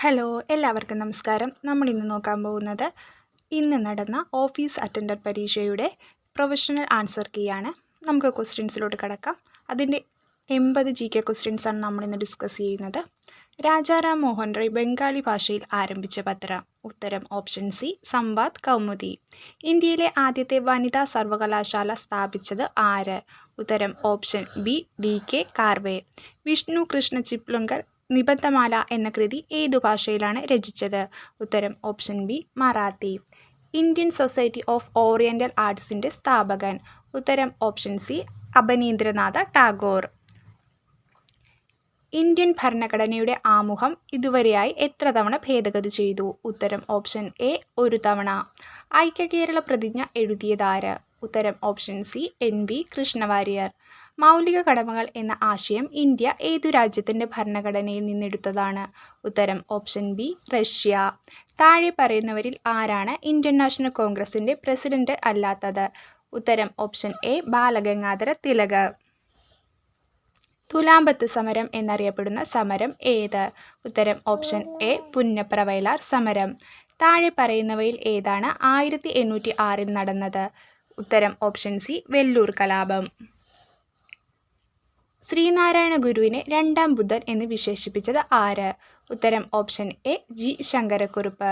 Hello എല്ലാവർക്കും നമസ്കാരം. നമ്മൾ ഇന്ന് നോക്കാൻ പോകുന്നത് ഇന്ന് നടന്ന ഓഫീസ് അറ്റൻഡർ പരീക്ഷയുടെ പ്രൊഫഷണൽ ആൻസർ കീ ആണ്. നമുക്ക് ക്വസ്റ്റ്യൻസിലോട്ട് കിടക്കാം. അതിന്റെ എൺപത് ജി കെ ക്വസ്റ്റ്യൻസാണ് നമ്മളിന്ന് ഡിസ്കസ് ചെയ്യുന്നത്. രാജാറാം മോഹൻ റോയ് ബംഗാളി ഭാഷയിൽ ആരംഭിച്ച പത്രം ഉത്തരം ഓപ്ഷൻ സി സംവാദ് കൗമുദി. ഇന്ത്യയിലെ ആദ്യത്തെ വനിതാ സർവകലാശാല സ്ഥാപിച്ചത് ആര്? ഉത്തരം option B D K Karve. Vishnu Krishna Chiplunkar Nibandhmala എന്ന കൃതി ഏതു ഭാഷയിലാണ് രചിച്ചത്? ഉത്തരം option B Marathi. Indian society of oriental ആർട്സിന്റെ സ്ഥാപകൻ. ഉത്തരം option C Abanindranath Tagore. Indian ഭരണഘടനയുടെ ആമുഖം ഇതുവരെയായി എത്ര തവണ ഭേദഗതി ചെയ്തു? ഉത്തരം ഓപ്ഷൻ എ ഒരു തവണ. ഐക്യകേരള പ്രതിജ്ഞ എഴുതിയതാര് ഉത്തരം option C N V Krishna Warrier. മൗലിക കടമകൾ എന്ന ആശയം ഇന്ത്യ ഏതു രാജ്യത്തിന്റെ ഭരണഘടനയിൽ നിന്നെടുത്തതാണ്? ഉത്തരം ഓപ്ഷൻ ബി റഷ്യ. താഴെ പറയുന്നവരിൽ ആരാണ് ഇന്ത്യൻ നാഷണൽ കോൺഗ്രസിന്റെ പ്രസിഡന്റ് അല്ലാത്തത്? ഉത്തരം ഓപ്ഷൻ എ ബാലഗംഗാധര തിലക്. തുലാമ്പത്ത് സമരം എന്നറിയപ്പെടുന്ന സമരം ഏത്? ഉത്തരം ഓപ്ഷൻ എ പുന്നപ്രവയലാർ സമരം. താഴെ പറയുന്നവയിൽ ഏതാണ് ആയിരത്തി എണ്ണൂറ്റി ആറിൽ നടന്നത്? ഉത്തരം ഓപ്ഷൻ സി വെല്ലൂർ കലാപം. ശ്രീനാരായണ ഗുരുവിനെ രണ്ടാം ബുദ്ധൻ എന്ന് വിശേഷിപ്പിച്ചത് ആര്? ഉത്തരം ഓപ്ഷൻ എ ജി. ശങ്കരക്കുറുപ്പ്.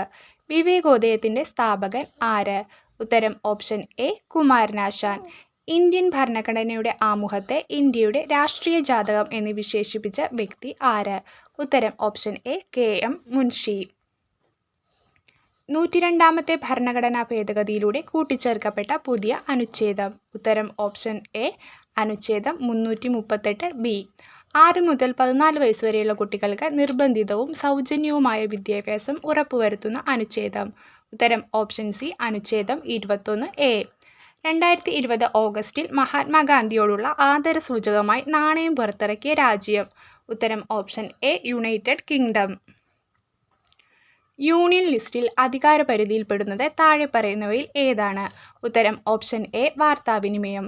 വിവേകോദയത്തിന്റെ സ്ഥാപകൻ ആര്? ഉത്തരം ഓപ്ഷൻ എ കുമാരനാശാൻ. ഇന്ത്യൻ ഭരണഘടനയുടെ ആമുഖത്തെ ഇന്ത്യയുടെ രാഷ്ട്രീയ ജാതകം എന്ന് വിശേഷിപ്പിച്ച വ്യക്തി ആര്? ഉത്തരം option A K. M. Munshi. നൂറ്റിരണ്ടാമത്തെ ഭരണഘടനാ ഭേദഗതിയിലൂടെ കൂട്ടിച്ചേർക്കപ്പെട്ട പുതിയ അനുച്ഛേദം. ഉത്തരം ഓപ്ഷൻ എ അനുച്ഛേദം മുന്നൂറ്റി മുപ്പത്തെട്ട് ബി. ആറ് മുതൽ പതിനാല് വയസ്സ് വരെയുള്ള കുട്ടികൾക്ക് നിർബന്ധിതവും സൗജന്യവുമായ വിദ്യാഭ്യാസം ഉറപ്പുവരുത്തുന്ന അനുച്ഛേദം. ഉത്തരം ഓപ്ഷൻ സി അനുച്ഛേദം ഇരുപത്തൊന്ന് എ. രണ്ടായിരത്തി ഇരുപത് ഓഗസ്റ്റിൽ മഹാത്മാഗാന്ധിയോടുള്ള ആദര സൂചകമായി നാണയം പുറത്തിറക്കിയ രാജ്യം. ഉത്തരം option A United Kingdom. Union ലിസ്റ്റിൽ അധികാരപരിധിയിൽപ്പെടുന്നത് താഴെ പറയുന്നവയിൽ ഏതാണ്? ഉത്തരം ഓപ്ഷൻ എ വാർത്താവിനിമയം.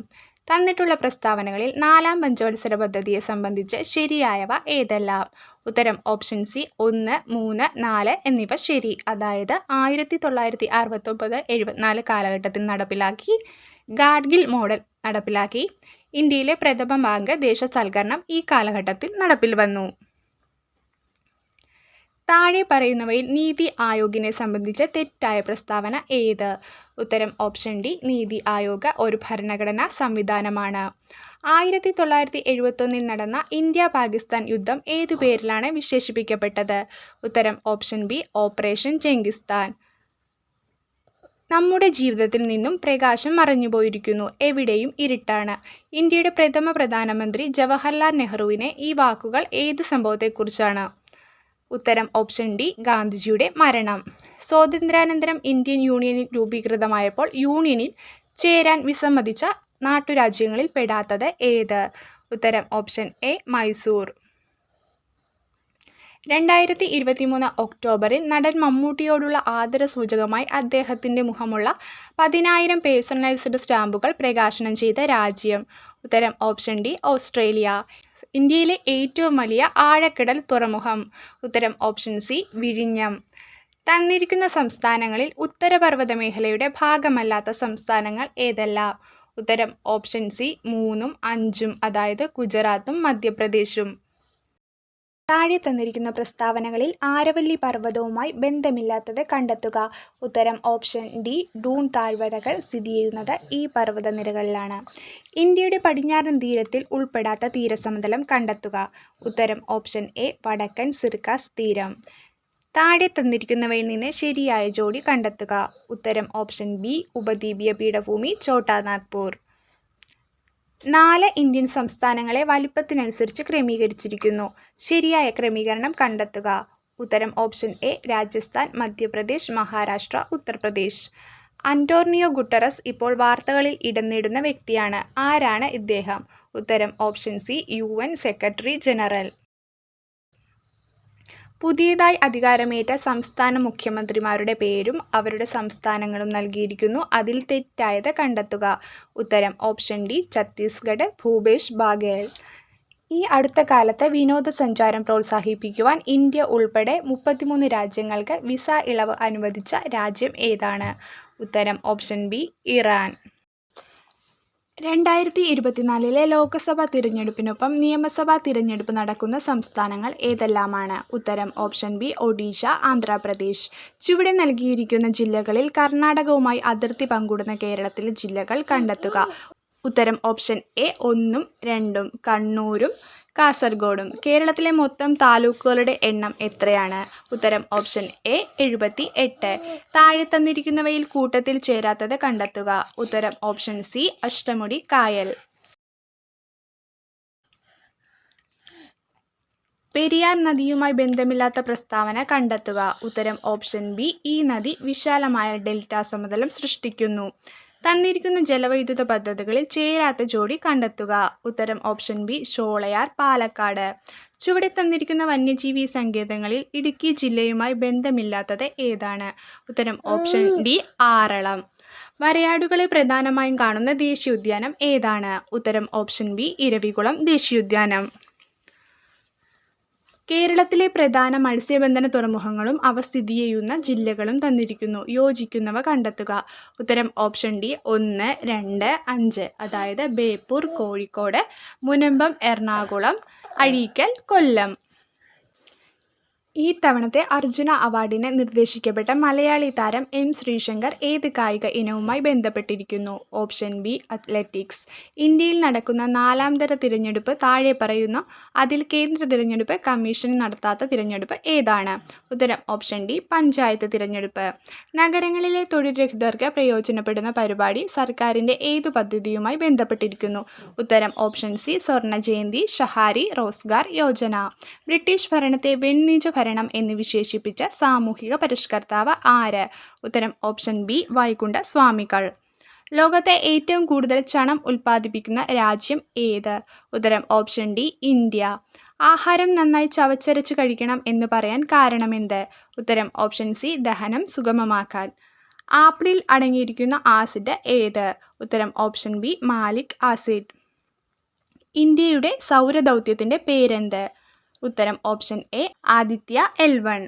തന്നിട്ടുള്ള പ്രസ്താവനകളിൽ നാലാം പഞ്ചവത്സര പദ്ധതിയെ സംബന്ധിച്ച് ശരിയായവ ഏതെല്ലാം? ഉത്തരം ഓപ്ഷൻ സി ഒന്ന് മൂന്ന് നാല് എന്നിവ ശരി. അതായത് ആയിരത്തി തൊള്ളായിരത്തി അറുപത്തൊമ്പത് എഴുപത്തിനാല് കാലഘട്ടത്തിൽ നടപ്പിലാക്കി ഗാഡ്ഗിൽ മോഡൽ നടപ്പിലാക്കി. ഇന്ത്യയിലെ പ്രഥമ ബാങ്ക് ദേശസൽക്കരണം ഈ കാലഘട്ടത്തിൽ നടപ്പിൽ വന്നു. താഴെ പറയുന്നവയിൽ നീതി ആയോഗിനെ സംബന്ധിച്ച തെറ്റായ പ്രസ്താവന ഏത്? ഉത്തരം ഓപ്ഷൻ ഡി നീതി ആയോഗ ഒരു ഭരണഘടനാ സംവിധാനമാണ്. ആയിരത്തി തൊള്ളായിരത്തി എഴുപത്തൊന്നിൽ നടന്ന ഇന്ത്യ പാകിസ്ഥാൻ യുദ്ധം ഏതു പേരിലാണ് വിശേഷിപ്പിക്കപ്പെട്ടത്? ഉത്തരം ഓപ്ഷൻ ബി ഓപ്പറേഷൻ ചെങ്കിസ്ഥാൻ നമ്മുടെ ജീവിതത്തിൽ നിന്നും പ്രകാശം മറഞ്ഞുപോയിരിക്കുന്നു. എവിടെയും ഇരുട്ടാണ്. ഇന്ത്യയുടെ പ്രഥമ പ്രധാനമന്ത്രി ജവഹർലാൽ നെഹ്റുവിനെ ഈ വാക്കുകൾ ഏത് സംഭവത്തെക്കുറിച്ചാണ്? ഉത്തരം ഓപ്ഷൻ ഡി ഗാന്ധിജിയുടെ മരണം. സ്വാതന്ത്ര്യാനന്തരം ഇന്ത്യൻ യൂണിയനിൽ രൂപീകൃതമായപ്പോൾ യൂണിയനിൽ ചേരാൻ വിസമ്മതിച്ച നാട്ടുരാജ്യങ്ങളിൽ പെടാത്തത് ഏത്? ഉത്തരം ഓപ്ഷൻ എ മൈസൂർ. രണ്ടായിരത്തി ഇരുപത്തിമൂന്ന് ഒക്ടോബറിൽ നടൻ മമ്മൂട്ടിയോടുള്ള ആദരസൂചകമായി അദ്ദേഹത്തിന്റെ മുഖമുള്ള പതിനായിരം പേഴ്സണലൈസ്ഡ് സ്റ്റാമ്പുകൾ പ്രകാശനം ചെയ്ത രാജ്യം. ഉത്തരം ഓപ്ഷൻ ഡി ഓസ്ട്രേലിയ. ഇന്ത്യയിലെ ഏറ്റവും വലിയ ആഴക്കടൽ തുറമുഖം. ഉത്തരം ഓപ്ഷൻ സി വിഴിഞ്ഞം. തന്നിരിക്കുന്ന സംസ്ഥാനങ്ങളിൽ ഉത്തരപർവത മേഖലയുടെ ഭാഗമല്ലാത്ത സംസ്ഥാനങ്ങൾ ഏതെല്ലാം? ഉത്തരം ഓപ്ഷൻ സി മൂന്നും അഞ്ചും അതായത് ഗുജറാത്തും മധ്യപ്രദേശും. താഴെ തന്നിരിക്കുന്ന പ്രസ്താവനകളിൽ ആരവല്ലി പർവതവുമായി ബന്ധമില്ലാത്തത് കണ്ടെത്തുക. ഉത്തരം ഓപ്ഷൻ ഡി ഡൂൺ താഴ്വരകൾ സ്ഥിതി ചെയ്യുന്നത് ഈ പർവതനിരകളിലാണ്. ഇന്ത്യയുടെ പടിഞ്ഞാറൻ തീരത്തിൽ ഉൾപ്പെടാത്ത തീരസമതലം കണ്ടെത്തുക. ഉത്തരം ഓപ്ഷൻ എ വടക്കൻ സിർക്കാസ് തീരം. താഴെ തന്നിരിക്കുന്നവയിൽ നിന്ന് ശരിയായ ജോഡി കണ്ടെത്തുക. ഉത്തരം ഓപ്ഷൻ ബി ഉപദ്വീപീയ പീഠഭൂമി ഛോട്ടാ നാഗ്പൂർ. നാല് ഇന്ത്യൻ സംസ്ഥാനങ്ങളെ വലിപ്പത്തിനനുസരിച്ച് ക്രമീകരിച്ചിരിക്കുന്നു. ശരിയായ ക്രമീകരണം കണ്ടെത്തുക. ഉത്തരം option A Rajasthan Madhya Pradesh Maharashtra Uttar Pradesh. അന്റോർണിയോ Guterres ഇപ്പോൾ വാർത്തകളിൽ ഇടം നേടുന്ന വ്യക്തിയാണ്. ആരാണ് ഇദ്ദേഹം? ഉത്തരം option C U secretary general. പുതിയതായി അധികാരമേറ്റ സംസ്ഥാന മുഖ്യമന്ത്രിമാരുടെ പേരും അവരുടെ സംസ്ഥാനങ്ങളും നൽകിയിരിക്കുന്നു. അതിൽ തെറ്റായത് കണ്ടെത്തുക. ഉത്തരം ഓപ്ഷൻ ഡി ഛത്തീസ്ഗഡ് ഭൂപേഷ് ബാഗേൽ. ഈ അടുത്ത കാലത്ത് വിനോദസഞ്ചാരം പ്രോത്സാഹിപ്പിക്കുവാൻ ഇന്ത്യ ഉൾപ്പെടെ മുപ്പത്തിമൂന്ന് രാജ്യങ്ങൾക്ക് വിസ ഇളവ് അനുവദിച്ച രാജ്യം ഏതാണ്? ഉത്തരം ഓപ്ഷൻ ബി ഇറാൻ. രണ്ടായിരത്തി ഇരുപത്തിനാലിലെ ലോക്സഭാ തിരഞ്ഞെടുപ്പിനൊപ്പം നിയമസഭാ തിരഞ്ഞെടുപ്പ് നടക്കുന്ന സംസ്ഥാനങ്ങൾ ഏതെല്ലാമാണ്? ഉത്തരം ഓപ്ഷൻ ബി ഒഡീഷ ആന്ധ്രാപ്രദേശ്. ചുവടെ നൽകിയിരിക്കുന്ന ജില്ലകളിൽ കർണാടകവുമായി അതിർത്തി പങ്കിടുന്ന കേരളത്തിലെ ജില്ലകൾ കണ്ടെത്തുക. ഉത്തരം ഓപ്ഷൻ എ ഒന്നും രണ്ടും കണ്ണൂരും കാസർഗോഡും. കേരളത്തിലെ മൊത്തം താലൂക്കുകളുടെ എണ്ണം എത്രയാണ്? ഉത്തരം ഓപ്ഷൻ എ എഴുപത്തി എട്ട് താഴെ തന്നിരിക്കുന്നവയിൽ കൂട്ടത്തിൽ ചേരാത്തത് കണ്ടെത്തുക. ഉത്തരം ഓപ്ഷൻ സി അഷ്ടമുടി കായൽ. പെരിയാർ നദിയുമായി ബന്ധമില്ലാത്ത പ്രസ്താവന കണ്ടെത്തുക. ഉത്തരം ഓപ്ഷൻ ബി ഈ നദി വിശാലമായ ഡെൽറ്റ സമതലം സൃഷ്ടിക്കുന്നു. തന്നിരിക്കുന്ന ജലവൈദ്യുത പദ്ധതികളിൽ ചേരാത്ത ജോഡി കണ്ടെത്തുക. ഉത്തരം ഓപ്ഷൻ ബി ഷോളയാർ പാലക്കാട്. ചുവടെ തന്നിരിക്കുന്ന വന്യജീവി സങ്കേതങ്ങളിൽ ഇടുക്കി ജില്ലയുമായി ബന്ധമില്ലാത്തത് ഏതാണ്? ഉത്തരം ഓപ്ഷൻ ഡി ആറളം. വരയാടുകളെ പ്രധാനമായും കാണുന്ന ദേശീയോദ്യാനം ഏതാണ്? ഉത്തരം ഓപ്ഷൻ ബി ഇരവികുളം ദേശീയോദ്യാനം. കേരളത്തിലെ പ്രധാന മത്സ്യബന്ധന തുറമുഖങ്ങളും അവ സ്ഥിതി ചെയ്യുന്ന ജില്ലകളും തന്നിരിക്കുന്നു. യോജിക്കുന്നവ കണ്ടെത്തുക. ഉത്തരം ഓപ്ഷൻ ഡി ഒന്ന് രണ്ട് അഞ്ച്. അതായത് ബേപ്പൂർ കോഴിക്കോട് മുനമ്പം എറണാകുളം അഴീക്കൽ കൊല്ലം. ഈ തവണത്തെ അർജുന അവാർഡിന് നിർദ്ദേശിക്കപ്പെട്ട മലയാളി താരം എം ശ്രീശങ്കർ ഏത് കായിക ഇനവുമായി ബന്ധപ്പെട്ടിരിക്കുന്നു? Option B athletics. ഇന്ത്യയിൽ നടക്കുന്ന നാലാം തര തിരഞ്ഞെടുപ്പ് താഴെ പറയുന്ന അതിൽ കേന്ദ്ര തിരഞ്ഞെടുപ്പ് കമ്മീഷൻ നടത്താത്ത തിരഞ്ഞെടുപ്പ് ഏതാണ്? ഉത്തരം ഓപ്ഷൻ ഡി പഞ്ചായത്ത് തിരഞ്ഞെടുപ്പ്. നഗരങ്ങളിലെ തൊഴിൽ രഹിതർക്ക് പ്രയോജനപ്പെടുന്ന പരിപാടി സർക്കാരിന്റെ ഏതു പദ്ധതിയുമായി ബന്ധപ്പെട്ടിരിക്കുന്നു? ഉത്തരം option C Swarna Jayanti Shahari Rozgar Yojana. British ഭരണത്തെ വെണ്ണീച്ച ഭരണം എന്ന് വിശേഷിപ്പിച്ച സാമൂഹിക പരിഷ്കർത്താവ് ആര്? ഉത്തരം ഓപ്ഷൻ ബി വൈകുണ്ഠ സ്വാമികൾ. ലോകത്തെ ഏറ്റവും കൂടുതൽ ചണം ഉൽപ്പാദിപ്പിക്കുന്ന രാജ്യം ഏത്? ഉത്തരം ഓപ്ഷൻ ഡി ഇന്ത്യ. ആഹാരം നന്നായി ചവച്ചരച്ച് കഴിക്കണം എന്ന് പറയാൻ കാരണമെന്ത് ഉത്തരം ഓപ്ഷൻ സി ദഹനം സുഗമമാക്കാൻ. ആപ്പിളിൽ അടങ്ങിയിരിക്കുന്ന ആസിഡ് ഏത്? ഉത്തരം ഓപ്ഷൻ ബി മാലിക് ആസിഡ്. ഇന്ത്യയുടെ സൗരദൗത്യത്തിന്റെ പേരെന്ത്? ഉത്തരം option A Aditya L one.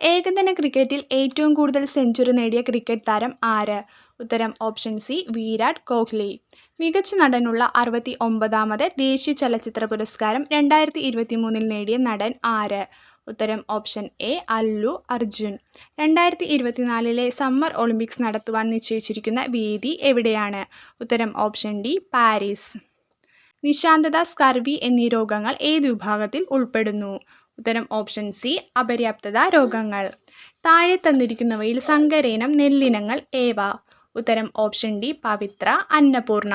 ഏകദിന ക്രിക്കറ്റിൽ ഏറ്റവും കൂടുതൽ സെഞ്ചുറി നേടിയ ക്രിക്കറ്റ് താരം ആര്? ഉത്തരം ഓപ്ഷൻ സി വിരാട് കോഹ്ലി. മികച്ച നടനുള്ള അറുപത്തി ഒമ്പതാമത് ദേശീയ ചലച്ചിത്ര പുരസ്കാരം രണ്ടായിരത്തി ഇരുപത്തി മൂന്നിൽ നേടിയ നടൻ ആര്? ഉത്തരം ഓപ്ഷൻ എ അല്ലു അർജുൻ. രണ്ടായിരത്തി ഇരുപത്തിനാലിലെ സമ്മർ ഒളിമ്പിക്സ് നടത്തുവാൻ നിശ്ചയിച്ചിരിക്കുന്ന വേദി എവിടെയാണ്? ഉത്തരം ഓപ്ഷൻ ഡി പാരീസ്. നിശാന്തത സ്കർവി എന്നീ രോഗങ്ങൾ ഏത് വിഭാഗത്തിൽ ഉൾപ്പെടുന്നു? ഉത്തരം ഓപ്ഷൻ സി അപര്യാപ്തത രോഗങ്ങൾ. താഴെ തന്നിരിക്കുന്നവയിൽ സങ്കരേനം നെല്ലിനങ്ങൾ ഏവ. ഉത്തരം ഓപ്ഷൻ ഡി പവിത്ര അന്നപൂർണ.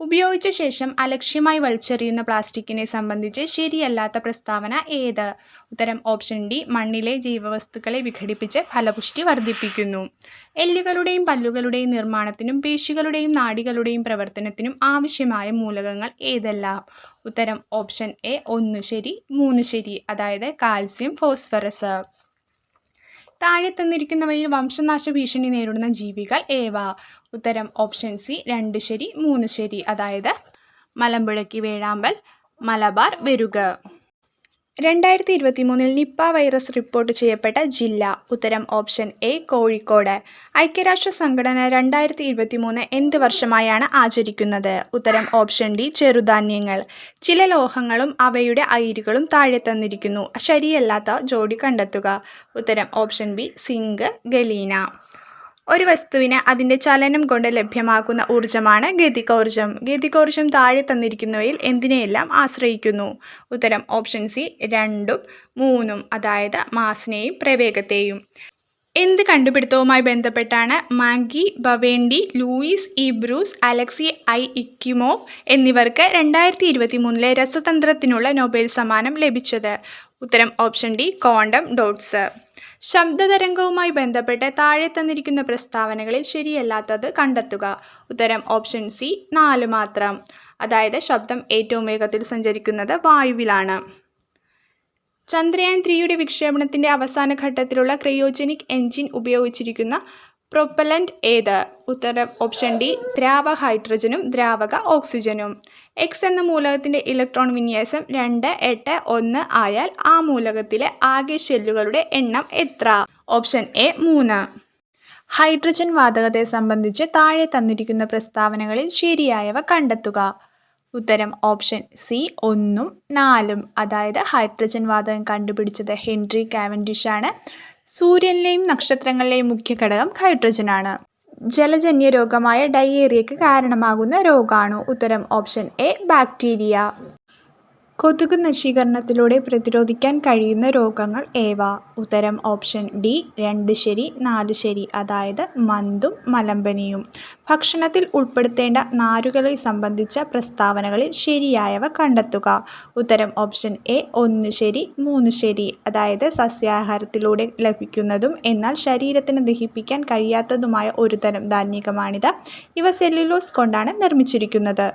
ഉപയോഗിച്ച ശേഷം അലക്ഷ്യമായി വലിച്ചെറിയുന്ന പ്ലാസ്റ്റിക്കിനെ സംബന്ധിച്ച് ശരിയല്ലാത്ത പ്രസ്താവന ഏത്? ഉത്തരം ഓപ്ഷൻ ഡി മണ്ണിലെ ജൈവവസ്തുക്കളെ വിഘടിപ്പിച്ച് ഫലപുഷ്ടി വർദ്ധിപ്പിക്കുന്നു. എല്ലുകളുടെയും പല്ലുകളുടെയും നിർമ്മാണത്തിനും പേശികളുടെയും നാടികളുടെയും പ്രവർത്തനത്തിനും ആവശ്യമായ മൂലകങ്ങൾ ഏതെല്ലാം? ഉത്തരം ഓപ്ഷൻ എ ഒന്ന് ശരി മൂന്ന് ശരി അതായത് കാൽസ്യം ഫോസ്ഫറസ്. താഴെ തന്നിരിക്കുന്നവയിൽ വംശനാശ ഭീഷണി നേരിടുന്ന ജീവികൾ ഏവ? ഉത്തരം ഓപ്ഷൻ സി രണ്ട് ശരി മൂന്ന് ശരി. അതായത് മലമ്പുഴക്കി വേഴാമ്പൽ മലബാർ വെരുക. രണ്ടായിരത്തി ഇരുപത്തി മൂന്നിൽ നിപ്പ വൈറസ് റിപ്പോർട്ട് ചെയ്യപ്പെട്ട ജില്ല ഉത്തരം ഓപ്ഷൻ എ കോഴിക്കോട്. ഐക്യരാഷ്ട്ര സംഘടന രണ്ടായിരത്തി ഇരുപത്തി മൂന്ന് എന്ത് വർഷമായാണ് ആചരിക്കുന്നത്? ഉത്തരം ഓപ്ഷൻ ഡി ചെറുധാന്യങ്ങൾ. ചില ലോഹങ്ങളും അവയുടെ അയിരുകളും താഴെ തന്നിരിക്കുന്നു. ശരിയല്ലാത്ത ജോഡി കണ്ടെത്തുക. ഉത്തരം ഓപ്ഷൻ ബി സിങ്ക് ഗലീന. ഒരു വസ്തുവിന് അതിന്റെ ചലനം കൊണ്ട് ലഭ്യമാക്കുന്ന ഊർജമാണ് ഗതികോർജം. ഗതികോർജം താഴെ തന്നിരിക്കുന്നവയിൽ എന്തിനെയെല്ലാം ആശ്രയിക്കുന്നു? ഉത്തരം ഓപ്ഷൻ സി രണ്ടും മൂന്നും അതായത് മാസിനെയും പ്രവേഗത്തെയും. എന്ത് കണ്ടുപിടുത്തവുമായി ബന്ധപ്പെട്ടാണ് Moungi Bawendi Louis E Brus Alexei I Ekimov എന്നിവർക്ക് രണ്ടായിരത്തി ഇരുപത്തി മൂന്നിലെ രസതന്ത്രത്തിനുള്ള നൊബേൽ സമ്മാനം ലഭിച്ചത്. ഉത്തരം ഓപ്ഷൻ ഡി കോണ്ടം ഡോട്ട്സ്. ശബ്ദതരംഗവുമായി ബന്ധപ്പെട്ട് താഴെ തന്നിരിക്കുന്ന പ്രസ്താവനകളിൽ ശരിയല്ലാത്തത് കണ്ടെത്തുക. ഉത്തരം ഓപ്ഷൻ സി നാല് മാത്രം. അതായത് ശബ്ദം ഏറ്റവും വേഗത്തിൽ സഞ്ചരിക്കുന്നത് വായുവിലാണ്. ചന്ദ്രയാൻ ത്രീയുടെ വിക്ഷേപണത്തിന്റെ അവസാന ഘട്ടത്തിലുള്ള ക്രയോജനിക് എൻജിൻ ഉപയോഗിച്ചിരിക്കുന്ന പ്രൊപ്പലന്റ് ഏത്? ഉത്തരം ഓപ്ഷൻ ഡി ദ്രാവക ഹൈഡ്രജനും ദ്രാവക ഓക്സിജനും. എക്സ് എന്ന മൂലകത്തിന്റെ ഇലക്ട്രോൺ വിന്യാസം രണ്ട് എട്ട് ഒന്ന് ആയാൽ ആ മൂലകത്തിലെ ആകെ ഷെല്ലുകളുടെ എണ്ണം എത്ര? ഓപ്ഷൻ എ മൂന്ന്. ഹൈഡ്രജൻ വാതകത്തെ സംബന്ധിച്ച് താഴെ തന്നിരിക്കുന്ന പ്രസ്താവനകളിൽ ശരിയായവ കണ്ടെത്തുക. ഉത്തരം ഓപ്ഷൻ സി ഒന്നും നാലും. അതായത് ഹൈഡ്രജൻ വാതകം കണ്ടുപിടിച്ചത് ഹെൻറി കാവൻഡിഷാണ് സൂര്യനിലെയും നക്ഷത്രങ്ങളിലെയും മുഖ്യ ഘടകം ഹൈഡ്രജനാണ് ജലജന്യ രോഗമായ ഡയേറിയയ്ക്ക് കാരണമാകുന്ന രോഗാണു. ഉത്തരം ഓപ്ഷൻ എ ബാക്ടീരിയ. കൊതുക് നശീകരണത്തിലൂടെ പ്രതിരോധിക്കാൻ കഴിയുന്ന രോഗങ്ങൾ ഏവ? ഉത്തരം ഓപ്ഷൻ ഡി രണ്ട് ശരി നാല് ശരി അതായത് മന്തും മലമ്പനിയും. ഭക്ഷണത്തിൽ ഉൾപ്പെടുത്തേണ്ട നാരുകളെ സംബന്ധിച്ച പ്രസ്താവനകളിൽ ശരിയായവ കണ്ടെത്തുക. ഉത്തരം ഓപ്ഷൻ എ ഒന്ന് ശരി മൂന്ന് ശരി അതായത് സസ്യാഹാരത്തിലൂടെ ലഭിക്കുന്നതും എന്നാൽ ശരീരത്തിന് ദഹിപ്പിക്കാൻ കഴിയാത്തതുമായ ഒരു തരം ധാന്യകമാണിത്. ഇവ സെല്ലുലോസ് കൊണ്ടാണ് നിർമ്മിച്ചിരിക്കുന്നത്.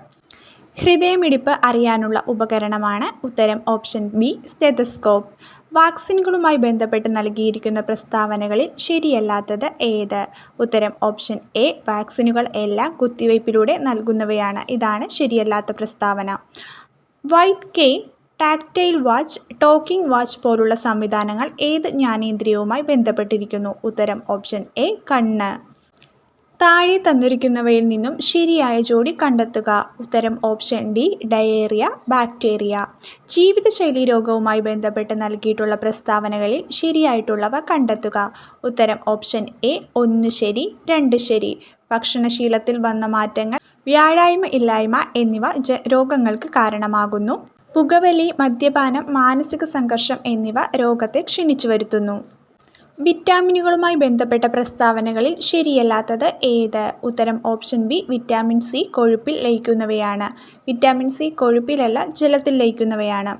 ഹൃദയമിടിപ്പ് അറിയാനുള്ള ഉപകരണമാണ് ഉത്തരം ഓപ്ഷൻ ബി സ്റ്റെതസ്കോപ്പ്. വാക്സിനുകളുമായി ബന്ധപ്പെട്ട് നൽകിയിരിക്കുന്ന പ്രസ്താവനകളിൽ ശരിയല്ലാത്തത് ഏത്? ഉത്തരം ഓപ്ഷൻ എ വാക്സിനുകൾ എല്ലാം കുത്തിവയ്പ്പിലൂടെ നൽകുന്നവയാണ്. ഇതാണ് ശരിയല്ലാത്ത പ്രസ്താവന. White cane tactile watch talking watch പോലുള്ള സംവിധാനങ്ങൾ ഏത് ജ്ഞാനേന്ദ്രിയവുമായി ബന്ധപ്പെട്ടിരിക്കുന്നു? ഉത്തരം ഓപ്ഷൻ എ കണ്ണ്. താഴെ തന്നിരിക്കുന്നവയിൽ നിന്നും ശരിയായ ജോഡി കണ്ടെത്തുക. ഉത്തരം ഓപ്ഷൻ ഡി ഡയേറിയ ബാക്ടീരിയ. ജീവിതശൈലി രോഗവുമായി ബന്ധപ്പെട്ട് നൽകിയിട്ടുള്ള പ്രസ്താവനകളിൽ ശരിയായിട്ടുള്ളവ കണ്ടെത്തുക. ഉത്തരം ഓപ്ഷൻ എ ഒന്ന് ശരി രണ്ട് ശരി. ഭക്ഷണശീലത്തിൽ വന്ന മാറ്റങ്ങൾ വ്യാഴായ്മ ഇല്ലായ്മ എന്നിവ രോഗങ്ങൾക്ക് കാരണമാകുന്നു. പുകവലി മദ്യപാനം മാനസിക സംഘർഷം എന്നിവ രോഗത്തെ ക്ഷണിച്ചു വരുത്തുന്നു വിറ്റാമിനുകളുമായി ബന്ധപ്പെട്ട പ്രസ്താവനകളിൽ ശരിയല്ലാത്തത് ഏത്? ഉത്തരം ഓപ്ഷൻ ബി വിറ്റാമിൻ സി കൊഴുപ്പിൽ ലയിക്കുന്നവയാണ്. വിറ്റാമിൻ സി കൊഴുപ്പിലല്ല ജലത്തിൽ ലയിക്കുന്നവയാണ്.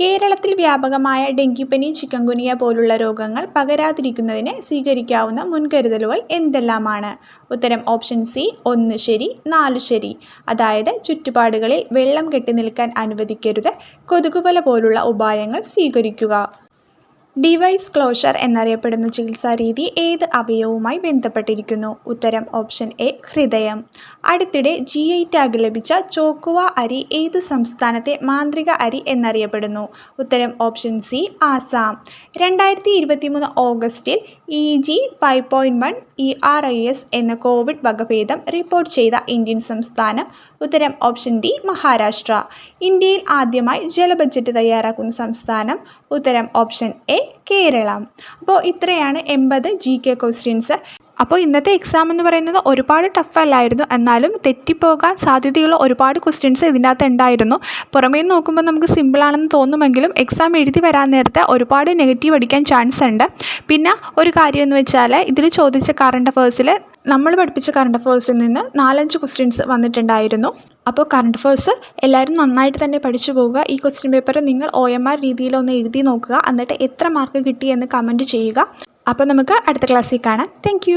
കേരളത്തിൽ വ്യാപകമായ ഡെങ്കിപ്പനി ചിക്കൻഗുനിയ പോലുള്ള രോഗങ്ങൾ പകരാതിരിക്കുന്നതിന് സ്വീകരിക്കാവുന്ന മുൻകരുതലുകൾ എന്തെല്ലാമാണ്? ഉത്തരം ഓപ്ഷൻ സി ഒന്ന് ശരി നാല് ശരി. അതായത് ചുറ്റുപാടുകളിൽ വെള്ളം കെട്ടി നിൽക്കാൻ അനുവദിക്കരുത് കൊതുകുവല പോലുള്ള ഉപായങ്ങൾ സ്വീകരിക്കുക. ഡിവൈസ് ക്ലോഷർ എന്നറിയപ്പെടുന്ന ചികിത്സാരീതി ഏത് അവയവുമായി ബന്ധപ്പെട്ടിരിക്കുന്നു? ഉത്തരം ഓപ്ഷൻ എ ഹൃദയം. അടുത്തിടെ ജി ഐ ടാഗ് ലഭിച്ച ചോക്കുവ അരി ഏത് സംസ്ഥാനത്തെ മാന്ത്രിക അരി എന്നറിയപ്പെടുന്നു? ഉത്തരം ഓപ്ഷൻ സി ആസാം. രണ്ടായിരത്തി ഇരുപത്തി മൂന്ന് ഓഗസ്റ്റിൽ E G five point one E R I S എന്ന കോവിഡ് വകഭേദം റിപ്പോർട്ട് ചെയ്ത ഇന്ത്യൻ സംസ്ഥാനം ഉത്തരം ഓപ്ഷൻ ഡി മഹാരാഷ്ട്ര. ഇന്ത്യയിൽ ആദ്യമായി ജല ബജറ്റ് തയ്യാറാക്കുന്ന സംസ്ഥാനം ഉത്തരം ഓപ്ഷൻ എ കേരളം. അപ്പോൾ ഇത്രയാണ് എൺപത് ജി കെ ക്വസ്റ്റ്യൻസ്. അപ്പോൾ ഇന്നത്തെ എക്സാം എന്ന് പറയുന്നത് ഒരുപാട് ടഫ് അല്ലായിരുന്നു. എന്നാലും തെറ്റിപ്പോകാൻ സാധ്യതയുള്ള ഒരുപാട് ക്വസ്റ്റ്യൻസ് ഇതിനകത്ത് ഉണ്ടായിരുന്നു. പുറമേ നോക്കുമ്പോൾ നമുക്ക് സിമ്പിളാണെന്ന് തോന്നുമെങ്കിലും എക്സാം എഴുതി വരാൻ നേരത്തെ ഒരുപാട് നെഗറ്റീവ് അടിക്കാൻ ചാൻസ് ഉണ്ട്. പിന്നെ ഒരു കാര്യം എന്ന് വെച്ചാൽ ഇതിൽ ചോദിച്ച കറണ്ട് അഫേഴ്സിൽ നമ്മൾ പഠിപ്പിച്ച കറണ്ട് അഫേഴ്സിൽ നിന്ന് നാലഞ്ച് ക്വസ്റ്റ്യൻസ് വന്നിട്ടുണ്ടായിരുന്നു. അപ്പോൾ കറണ്ട് അഫേഴ്സ് എല്ലാവരും നന്നായിട്ട് തന്നെ പഠിച്ചു പോവുക. ഈ ക്വസ്റ്റ്യൻ പേപ്പർ നിങ്ങൾ ഒ എം ആർ രീതിയിലൊന്ന് എഴുതി നോക്കുക. എന്നിട്ട് എത്ര മാർക്ക് കിട്ടി എന്ന് കമന്റ് ചെയ്യുക. അപ്പോൾ നമുക്ക് അടുത്ത ക്ലാസ്സിൽ കാണാം. താങ്ക്